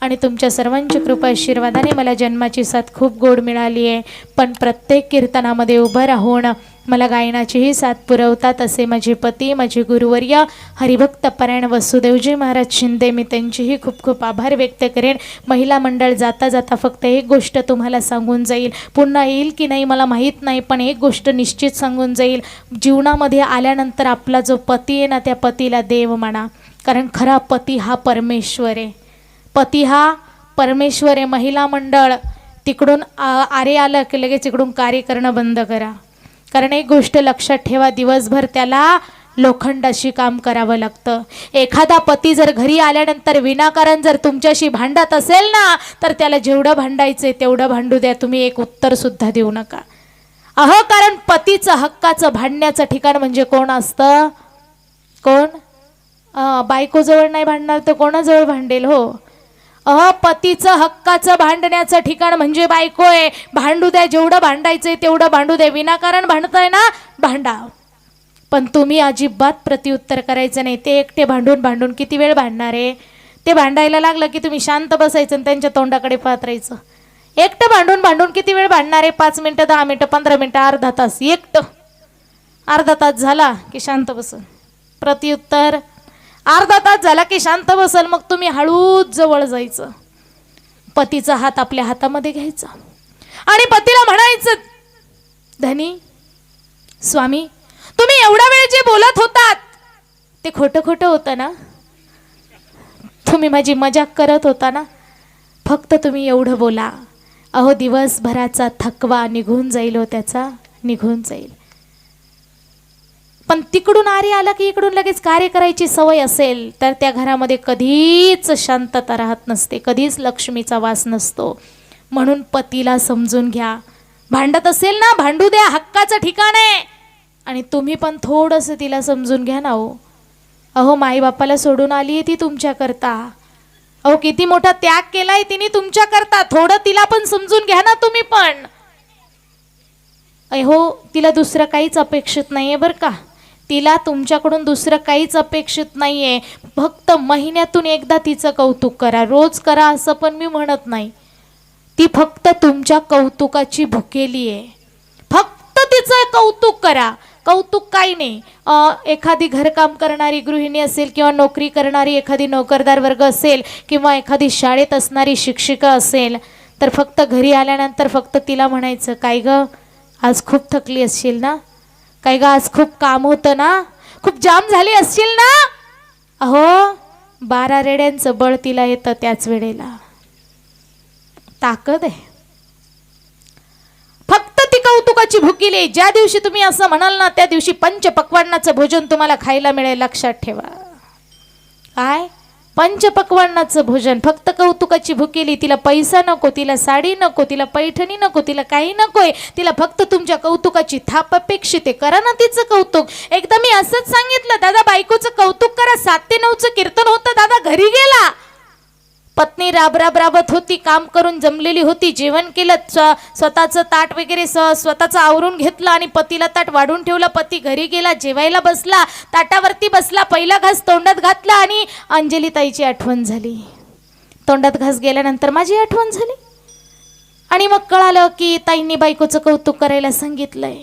आणि तुमच्या सर्वांची कृपा आशीर्वादाने मला जन्माची साथ खूप गोड मिळाली आहे. पण प्रत्येक कीर्तनामध्ये उभं राहून मला गायनाचीही साथ पुरवतात असे माझे पती माझे गुरुवर्य हरिभक्तपरायण वसुदेवजी महाराज शिंदे मी त्यांचीही खूप खूप आभार व्यक्त करेन. महिला मंडळ जाता जाता फक्त एक गोष्ट तुम्हाला सांगून जाईल. पुन्हा येईल की नाही मला माहीत नाही पण एक गोष्ट निश्चित सांगून जाईल. जीवनामध्ये आल्यानंतर आपला जो पती आहे ना त्या पतीला देव म्हणा कारण खरा पती हा परमेश्वर आहे. पती हा परमेश्वर आहे महिला मंडळ. तिकडून आरे आलं की लगेच इकडून कार्य करणं बंद करा. कारण एक गोष्ट लक्षात ठेवा दिवसभर त्याला लोखंडाशी काम करावं लागतं. एखादा पती जर घरी आल्यानंतर विनाकारण जर तुमच्याशी भांडत असेल ना तर त्याला जेवढं भांडायचं आहे तेवढं भांडू द्या. तुम्ही एक उत्तरसुद्धा देऊ नका. अहो कारण पतीचं हक्काचं भांडण्याचं ठिकाण म्हणजे कोण असतं? कोण? बायकोजवळ नाही भांडणार तर कोणाजवळ भांडेल? हो. पतीचं हक्काचं भांडण्याचं ठिकाण म्हणजे बायको आहे. भांडू द्या जेवढं भांडायचंय तेवढं भांडू द्या विनाकारण भांडताय ना? भांडा पण तुम्ही अजिबात प्रत्युत्तर करायचं नाही. ते एकटे भांडून भांडून किती वेळ भांडणार आहे? ते भांडायला लागलं की तुम्ही शांत बसायचं आणि त्यांच्या तोंडाकडे पाहत एकटं भांडून भांडून किती वेळ भांडणार आहे? पाच मिनटं दहा मिनटं पंधरा मिनटं अर्धा तास. एकटं. अर्धा तास झाला की शांत बस. प्रत्युत्तर अर्धा तास झाला की शांत बसल मग तुम्ही हळूच जवळ जायचं. पतीचा हात आपल्या हातामध्ये घ्यायचा. आणि पतीला म्हणायचं धनी स्वामी तुम्ही एवढा वेळ जे बोलत होतात ते खोटं खोटं होतं ना? तुम्ही माझी मजाक करत होता ना? फक्त तुम्ही एवढं बोला. अहो दिवसभराचा थकवा निघून जाईल हो त्याचा निघून जाईल. पण तिकडून आरे आलं की इकडून लगेच कार्य करायची सवय असेल तर त्या घरामध्ये कधीच शांतता राहत नसते कधीच लक्ष्मीचा वास नसतो. म्हणून पतीला समजून घ्या. भांडत असेल ना भांडू द्या हक्काचं ठिकाण आहे. आणि तुम्ही पण थोडंसं तिला समजून घ्या ना हो. अहो माईबापाला सोडून आली आहे ती तुमच्याकरता. अहो किती मोठा त्याग केलाय तिने तुमच्याकरता. थोडं तिला पण समजून घ्या ना तुम्ही पण. अहो तिला दुसरं काहीच अपेक्षित नाही आहे बरं का. तिला तुमच्याकडून दुसरं काहीच अपेक्षित नाही आहे फक्त महिन्यातून एकदा तिचं कौतुक करा. रोज करा असं पण मी म्हणत नाही. ती फक्त तुमच्या कौतुकाची भुकेली आहे. फक्त तिचं कौतुक करा. कौतुक काही नाही. एखादी घरकाम करणारी गृहिणी असेल किंवा नोकरी करणारी एखादी नोकरदार वर्ग असेल किंवा एखादी शाळेत असणारी शिक्षिका असेल तर फक्त घरी आल्यानंतर फक्त तिला म्हणायचं काय ग? आज खूप थकली असशील ना? काय ग आज खूप काम होतं ना? खूप जाम झाली असशील ना? अहो बारा रेड्यांचं बळ तिला येतं त्याच वेळेला. ताकद आहे. फक्त ती कौतुकाची भुकीली आहे. ज्या दिवशी तुम्ही असं म्हणाल ना त्या दिवशी पंच पंचपक्वान्नाचं भोजन तुम्हाला खायला मिळेल. लक्षात ठेवा. काय पंचपक्वांनाचं भोजन. फक्त कौतुकाची भुकेली तिला पैसा नको तिला साडी नको तिला पैठणी नको तिला काही नकोय. तिला फक्त तुमच्या कौतुकाची थाप अपेक्षित आहे. करा ना तिचं कौतुक. एकदा मी असंच सांगितलं दादा बायकोचं कौतुक करा. सात ते नऊचं कीर्तन होतं. दादा घरी गेला. पत्नी राब राब राबत होती काम करून जमलेली होती जेवण केलं स्व स्वतःचं ताट वगैरे स स्वतःचं आवरून घेतलं आणि पतीला ताट वाढून ठेवलं. पती घरी गेला जेवायला बसला ताटावरती बसला पहिला घास तोंडात घातला आणि अंजली ताईची आठवण झाली. तोंडात घास गेल्यानंतर माझी आठवण झाली. आणि मग कळालं की ताईंनी बायकोचं कौतुक करायला सांगितलंय.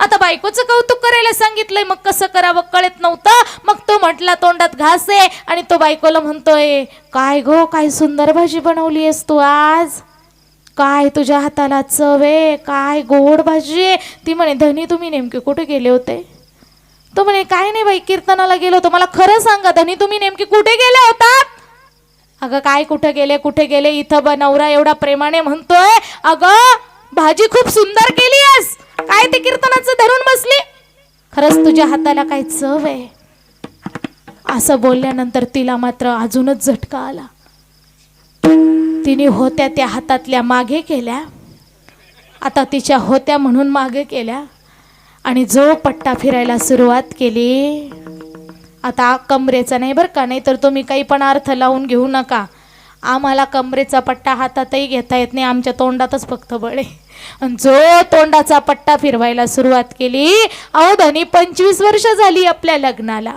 आता बायकोचं कौतुक करायला सांगितलंय मग कसं करावं कळत नव्हतं. मग तो म्हटला तोंडात घास आहे. आणि तो बायकोला म्हणतोय काय गो काय सुंदर भाजी बनवली आहेस तू आज? काय तुझ्या हाताला चव आहे? काय गोड भाजी आहे? ती म्हणे धनी तुम्ही नेमके कुठे गेले होते? तो म्हणे काय नाही बाई कीर्तनाला गेलो होतो. मला खरं सांगा धनी तुम्ही नेमके कुठे गेले होतात? अगं काय कुठे गेले कुठे गेले? इथं ब नवरा एवढा प्रेमाने म्हणतोय अगं भाजी खूप सुंदर केली आहेस. काय ते कीर्तनाचं धरून बसली? खरंच तुझ्या हाताला काय चव आहे? असं बोलल्यानंतर तिला मात्र अजूनच झटका आला. तिने होत्या त्या हातातल्या मागे केल्या. आता तिच्या होत्या म्हणून मागे केल्या. आणि जो पट्टा फिरायला सुरुवात केली आता कमरेचा नाही बरं का? नाही तर तुम्ही काही पण अर्थ लावून घेऊ नका. आम्हाला कमरेचा पट्टा हातातही घेता येत नाही आमच्या तोंडातच फक्त बळे. आणि जो तोंडाचा पट्टा फिरवायला सुरुवात केली अहो धनी पंचवीस वर्ष झाली आपल्या लग्नाला.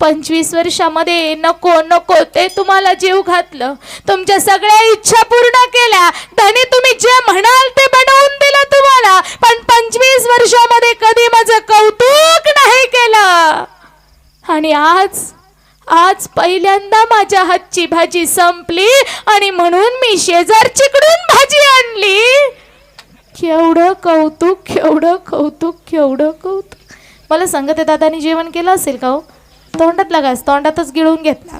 पंचवीस वर्षामध्ये नको नको ते तुम्हाला जीव घातलं. तुमच्या सगळ्या इच्छा पूर्ण केल्या. धनी तुम्ही जे म्हणाल ते बनवून दिलं तुम्हाला. पण पंचवीस वर्षामध्ये कधी माझं कौतुक नाही केलं. आणि आज आज पहिल्यांदा माझ्या हातची भाजी संपली आणि म्हणून मी शेजारचीकडून भाजी आणली. केवढं कौतुक केवढं कौतुक केवढं कौतुक. मला सांगत आहे दादानी जेवण केलं असेल का हो? तोंडात घास तोंडातच गिळून घेतला.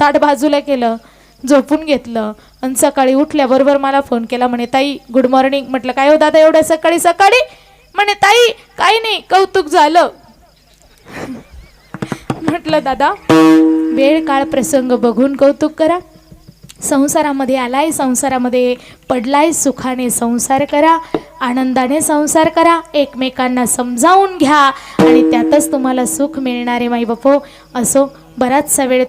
ताट बाजूला केलं झोपून घेतलं आणि सकाळी उठल्याबरोबर मला फोन केला म्हणे ताई गुड मॉर्निंग म्हटलं काय हो दादा एवढ्या सकाळी सकाळी? म्हणे ताई काही नाही कौतुक झालं. म्हटलं दादा वेळ काळ प्रसंग बघून कौतुक करा. संसारामध्ये आलाय संसारामध्ये पडलाय सुखाने संसार करा आनंदाने संसार करा एकमेकांना समजावून घ्या आणि त्यातच तुम्हाला सुख मिळणारे माई बापो असो बराचसा वेळ